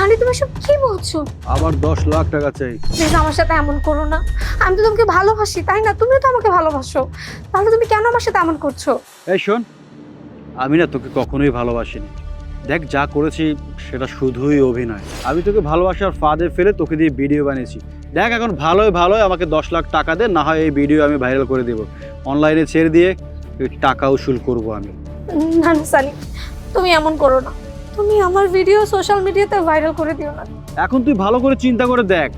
সানি তুমি সব কি বলছো? আবার দশ লাখ টাকা চাই। প্লিজ আমার সাথে এমন করো না। আমি তো তোমাকে ভালোবাসি তাই না? তুমিও তো আমাকে ভালোবাসো। তাহলে তুমি কেন আমার সাথে এমন করছ? এই শোন আমি না তোকে কখনোই ভালোবাসিনি। দেখ যা করেছি সেটা শুধুই অভিনয়। আমি তোকে ভালোবাসার ফাঁদে ফেলে তোকে দিয়ে ভিডিও বানিয়েছি। দেখ এখন ভালোই ভালোই আমাকে দশ লাখ টাকা দে না হয় এই ভিডিও আমি ভাইরাল করে দেবো। অনলাইনে ছেড়ে দিয়ে টাকা উসুল করব আমি। না না সানি তুমি এমন করো না। তুমি আমার ভিডিও সোশ্যাল মিডিয়াতে ভাইরাল করে দিও না। এখন তুই ভালো করে চিন্তা করে দেখ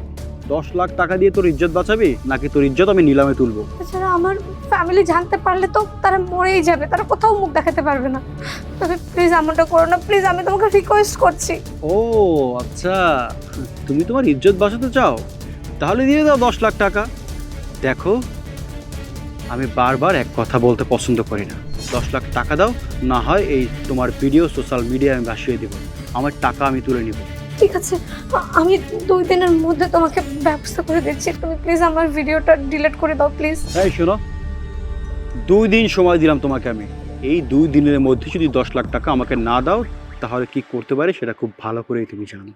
দশ লাখ টাকা দিয়ে তোর ইজ্জত বাঁচাবি নাকি তোর ইজ্জত আমি নিলামে তুলবো? এছাড়া আমার ফ্যামিলি জানতে পারলে তো তারা মরেই যাবে তারা কোথাও মুখ দেখাতে পারবে না। তুমি প্লিজ এমনটা করো না প্লিজ আমি তোমাকে রিকোয়েস্ট করছি। ও আচ্ছা। তুমি তোমার ইজ্জত বাঁচাতে চাও? তাহলে দিয়ে দাও দশ লাখ টাকা। দেখো আমি বারবার এক কথা বলতে পছন্দ করি না। দশ লাখ টাকা দাও না হয় এই তোমার ভিডিও সোশ্যাল মিডিয়ায় আমি ভাসিয়ে দেবো। আমার টাকা আমি তুলে নিব। ঠিক আছে আমি দুই দিনের মধ্যে তোমাকে ব্যবস্থা করে দিচ্ছি। তুমি প্লিজ আমার ভিডিওটা ডিলিট করে দাও প্লিজ এই শোনো দুই দিন সময় দিলাম তোমাকে আমি। এই দুই দিনের মধ্যে যদি দশ লাখ টাকা আমাকে না দাও তাহলে কি করতে পারে সেটা খুব ভালো করেই তুমি জানো।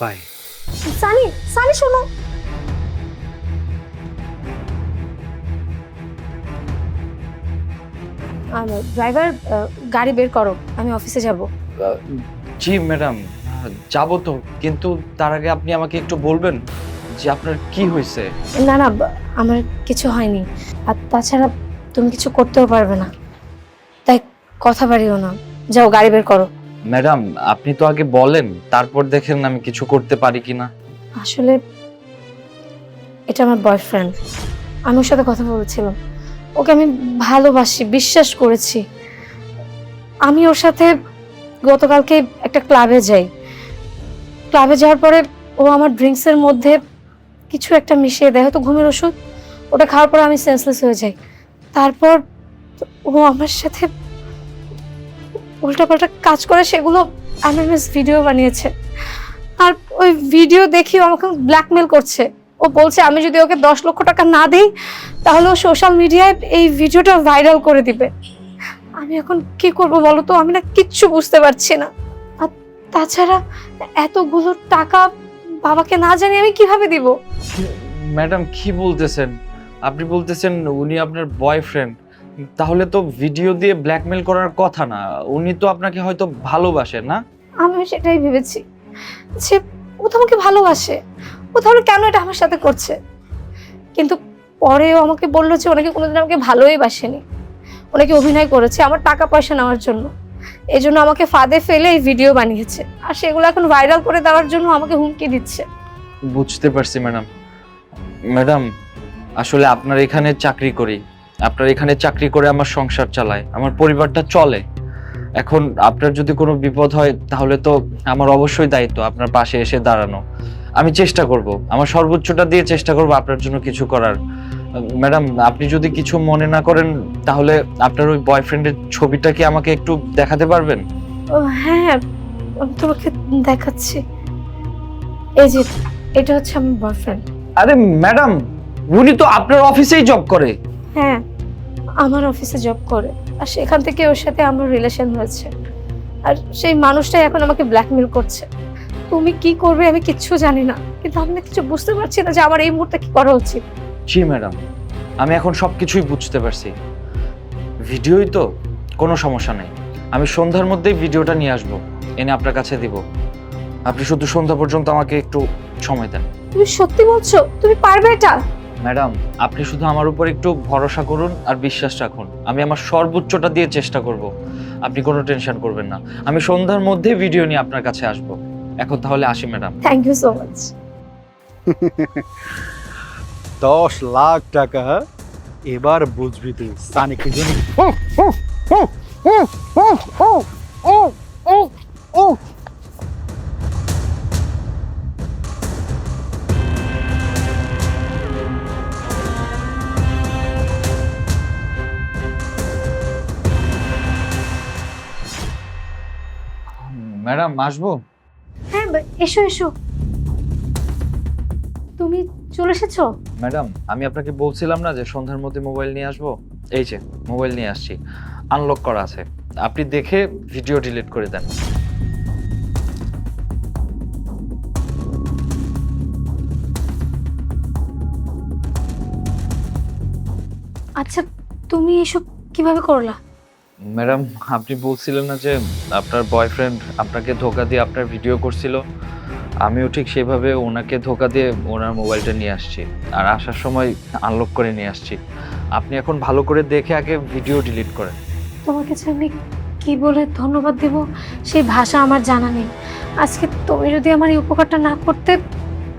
বাই সানি সানি শোনো। ড্রাইভার গাড়ি বের করো আমি অফিসে যাব। জি ম্যাডাম যাব তো কিন্তু তার আগে আপনি আমাকে একটু বলবেন যে আপনার কি হয়েছে? না না আমার কিছু হয়নি। আর তাছাড়া তুমি কিছু করতেও পারবে না। তাই কথা বাড়িও না। যাও গাড়ি বের করো। ম্যাডাম আপনি তো আগে বলেন তারপর দেখেন আমি কিছু করতে পারি কিনা। আসলে এটা আমার বয়ফ্রেন্ড আমি ওর সাথে কথা বলেছিলাম। ওকে আমি ভালোবাসি, বিশ্বাস করেছি। আমি ওর সাথে গতকালকে একটা ক্লাবে যাই। ক্লাবে যাওয়ার পরে ও আমার ড্রিঙ্কসের মধ্যে কিছু একটা মিশিয়ে দেয়, হয়তো ঘুমের ওষুধ। ওটা খাওয়ার পরে আমি সেন্সলেস হয়ে যাই। তারপর ও আমার সাথে উল্টাপাল্টা কাজ করে, সেগুলো এমএমএস ভিডিও বানিয়েছে। আর ওই ভিডিও দেখি আমাকে ব্ল্যাকমেল করছে। ও বলছে আমি যদি ওকে দশ লক্ষ টাকা না দিই তাহলে ও সোশ্যাল মিডিয়ায় এই ভিডিওটা ভাইরাল করে দিবে। আমি এখন কি করব বলো তো? আমি না কিচ্ছু বুঝতে পারছি না। আর তাছাড়া এতগুলো টাকা বাবাকে না জানি আমি কীভাবে দিব? ম্যাডাম কি বলতেছেন? আপনি বলতেছেন উনি আপনার বয়ফ্রেন্ড তাহলে তো ভিডিও দিয়ে ব্ল্যাকমেল করার কথা না। উনি তো আপনাকে হয়তো ভালোবাসেন না? আমি সেটাই ভেবেছি যে ও তো আমাকে ভালোবাসে। ও তাহলে কেন এটা আমার সাথে করছে? কিন্তু পরে ও আমাকে বলল যে ওনাকে কোনোদিন আমাকে ভালোই বাসেনি। ওনাকে অভিনয় করেছে, আমার টাকা পয়সা নেওয়ার জন্য। এই জন্য আমাকে ফাঁদে ফেলে এই ভিডিও বানিয়েছে। আর সেগুলো এখন ভাইরাল করে দেওয়ার জন্য আমাকে হুমকি দিচ্ছে। বুঝতে পারছি, ম্যাডাম। ম্যাডাম, আসলে আপনার এখানে চাকরি করি। আপনার এখানে চাকরি করে আমার সংসার চালায়, আমার পরিবারটা চলে। এখন আপনার যদি কোনো বিপদ হয়, তাহলে তো আমার অবশ্যই দায়িত্ব আপনার পাশে এসে দাঁড়ানো। আমি চেষ্টা করব। আমার সর্বোচ্চটা দিয়ে চেষ্টা করব আপনার জন্য কিছু করার। ম্যাডাম আপনি যদি কিছু মনে না করেন তাহলে আপনার ওই বয়ফ্রেন্ডের ছবিটা কি আমাকে একটু দেখাতে পারবেন? ও হ্যাঁ আমি তোমাকে দেখাচ্ছি। এই যে এটা হচ্ছে আমার বয়ফ্রেন্ড। আরে ম্যাডাম উনি তো আপনার অফিসেই জব করে। হ্যাঁ আমার অফিসে জব করে। আর সেখান থেকে ওর সাথে আমার রিলেশন হয়েছে। আর সেই মানুষটাই এখন আমাকে ব্ল্যাকমেল করছে। তুমি কি করবে আমি কিচ্ছু জানি না। কিন্তু আমি না কিছু বুঝতে পারছি না যে আমার এই মুহূর্তে কি করা উচিত। জি ম্যাডাম। আমি এখন সব কিছুই বুঝতে পারছি। ভিডিওই তো কোনো সমস্যা নেই। আমি সন্ধ্যার মধ্যেই ভিডিওটা নিয়ে আসব। এনে আপনার কাছে দিব। আপনি শুধু সন্ধ্যা পর্যন্ত আমাকে একটু সময় দেন। তুমি সত্যি বলছো? তুমি পারবে এটা? ম্যাডাম আপনি শুধু আমার উপর একটু ভরসা করুন আর বিশ্বাস রাখুন। আমি আমার সর্বোচ্চটা দিয়ে চেষ্টা করব। আপনি কোনো টেনশন করবেন না। আমি সন্ধ্যার মধ্যে ভিডিও নিয়ে আপনার কাছে আসব। এখন তাহলে আসি madam. Thank you so much দশ লাখ টাকা এবার বুঝবি তুই সানিকে। জানি ম্যাডাম আসব? হ্যাঁ এসো এসো। তুমি চলে এসেছ? ম্যাডাম আমি আপনাকে বলছিলাম না যে সন্ধ্যার মধ্যে মোবাইল নিয়ে আসব? এই যে মোবাইল নিয়ে আসছি। আনলক করা আছে। আপনি দেখে ভিডিও ডিলিট করে দেন। আচ্ছা তুমি এসব কীভাবে করলা? ম্যাডাম, আপনি বলছিলেন না যে আপনার বয়ফ্রেন্ড আপনাকে ধোকা দিয়ে আপনার ভিডিও করছিল। আমিও ঠিক সেভাবে ওনাকে ধোকা দিয়ে ওনার মোবাইলটা নিয়ে আসছি। আর আসার সময় আনলক করে নিয়ে আসছি। আপনি এখন ভালো করে দেখে আগে ভিডিও ডিলিট করেন। তোমার কাছে আমি কি বলে ধন্যবাদ দেব? সেই ভাষা আমার জানা নেই। আজকে তুমি যদি আমার এই উপকারটা না করতে,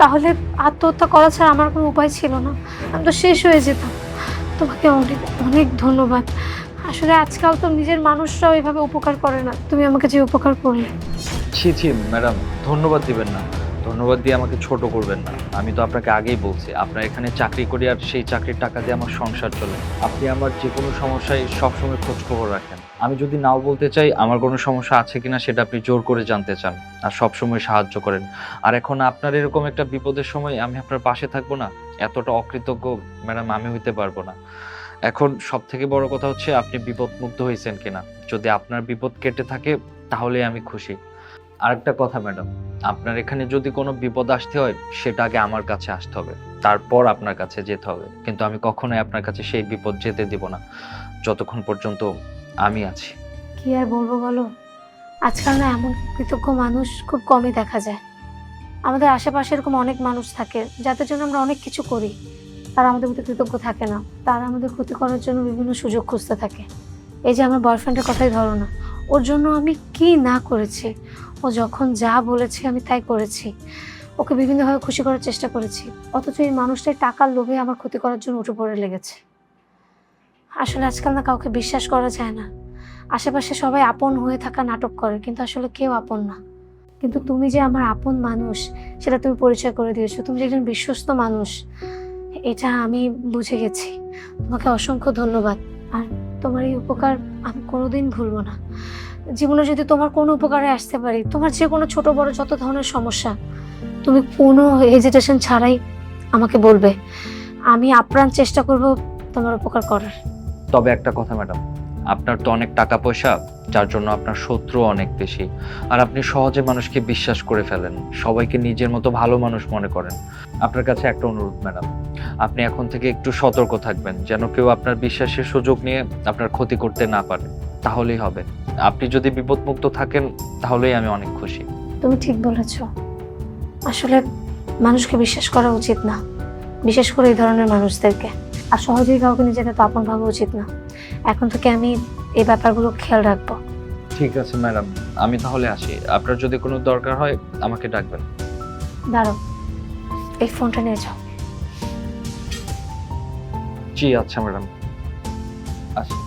তাহলে আত্মহত্যা করা ছাড়া আমার কোনো উপায় ছিল না। আমি তো শেষ হয়ে যেতাম। তোমাকে অনেক অনেক ধন্যবাদ। আসলে আজকাল তো নিজের মানুষরাও এভাবে উপকার করে না। তুমি আমাকে যে উপকার করলে। ছি ছি, ম্যাডাম, ধন্যবাদ দিবেন না। ধন্যবাদ দিয়ে আমাকে ছোট করবেন না। আমি তো আপনাকে আগেই বলছি, আপনার এখানে চাকরি করি আর সেই চাকরির টাকা দিয়ে আমার সংসার চলে। আপনি আমার যে কোনো সমস্যায় সবসময় খোঁজ খবর রাখেন। আমি যদি নাও বলতে চাই, আমার কোনো সমস্যা আছে কিনা সেটা আপনি জোর করে জানতে চান আর সবসময় সাহায্য করেন। আর এখন আপনার এরকম একটা বিপদের সময় আমি আপনার পাশে থাকব না, এতটা অকৃতজ্ঞ, ম্যাডাম, আমি হইতে পারব না। এখন সব থেকে বড় কথা হচ্ছে আপনি বিপদমুক্ত হয়েছেন কিনা। যদি আপনার বিপদ কেটে থাকে, তাহলে আমি খুশি। আরেকটা কথা, ম্যাডাম, আপনার এখানে যদি কোনো বিপদ আসতে হয়, সেটা আগে আমার কাছে আসতে হবে। তারপর আপনার কাছে যেতে হবে। কিন্তু আমি কখনোই আপনার কাছে সেই বিপদ যেতে দিব না। যতক্ষণ পর্যন্ত আমি আছি। কি আর বলব বলো? আজকাল না এমন কৃতজ্ঞ মানুষ খুব কমই দেখা যায়। আমাদের আশেপাশে এরকম অনেক মানুষ থাকে, যাদের জন্য আমরা অনেক কিছু করি। তারা আমাদের প্রতি কৃতজ্ঞ থাকে না। তারা আমাদের ক্ষতি করার জন্য বিভিন্ন সুযোগ খুঁজতে থাকে। এই যে আমার বয়ফ্রেন্ডের কথাই ধরো না। ওর জন্য আমি কি না করেছি? ও যখন যা বলেছে আমি তাই করেছি। ওকে বিভিন্নভাবে খুশি করার চেষ্টা করেছি। অথচ এই মানুষটাই টাকার লোভে আমার ক্ষতি করার জন্য উঠে পড়ে লেগেছে। আসলে আজকাল না কাউকে বিশ্বাস করা যায় না। আশেপাশে সবাই আপন হয়ে থাকা নাটক করে, কিন্তু আসলে কেউ আপন না। কিন্তু তুমি যে আমার আপন মানুষ, সেটা তুমি পরিচয় করে দিয়েছ। তুমি যে একজন বিশ্বস্ত মানুষ এটা আমি বুঝে গেছি। তোমাকে অসংখ্য ধন্যবাদ। আর তোমার এই উপকার আমি কোনোদিন ভুলবো না। জীবনে যদি তোমার কোনো উপকারে আসতে পারি, তোমার যে কোনো ছোট বড় যত ধরনের সমস্যা, তুমি কোনো হেজিটেশন ছাড়াই আমাকে বলবে। আমি আপ্রাণ চেষ্টা করব তোমার উপকার করার। তবে একটা কথা ম্যাডাম, আপনার তো অনেক টাকা পয়সা যার জন্য আপনার শত্রু অনেক বেশি। আর আপনি সহজে মানুষকে বিশ্বাস করে ফেলেন। সবাইকে নিজের মতো ভালো মানুষ মনে করেন। আপনার কাছে একটা অনুরোধ, ম্যাডাম। আপনি এখন থেকে একটু সতর্ক থাকবেন, যেন কেউ আপনার বিশ্বাসের সুযোগ নিয়ে আপনার ক্ষতি করতে না পারে। তাহলেই হবে। আপনি যদি বিপদমুক্ত থাকেন, তাহলেই আমি অনেক খুশি। তুমি ঠিক বলেছ। আসলে মানুষকে বিশ্বাস করা উচিত না। বিশেষ করে এই ধরনের মানুষদেরকে। আর সহজেই কাউকে নিজেকে তো আপন ভাবা উচিত না। এখন থেকে আমি এই ব্যাপারগুলো খেয়াল রাখব। ঠিক আছে ম্যাডাম। আমি তাহলে আসি। আপনার যদি কোনো দরকার হয় আমাকে ডাকবেন। দাঁড়াও। এই ফোনটা নিয়ে যাও। জি আচ্ছা ম্যাডাম। আচ্ছা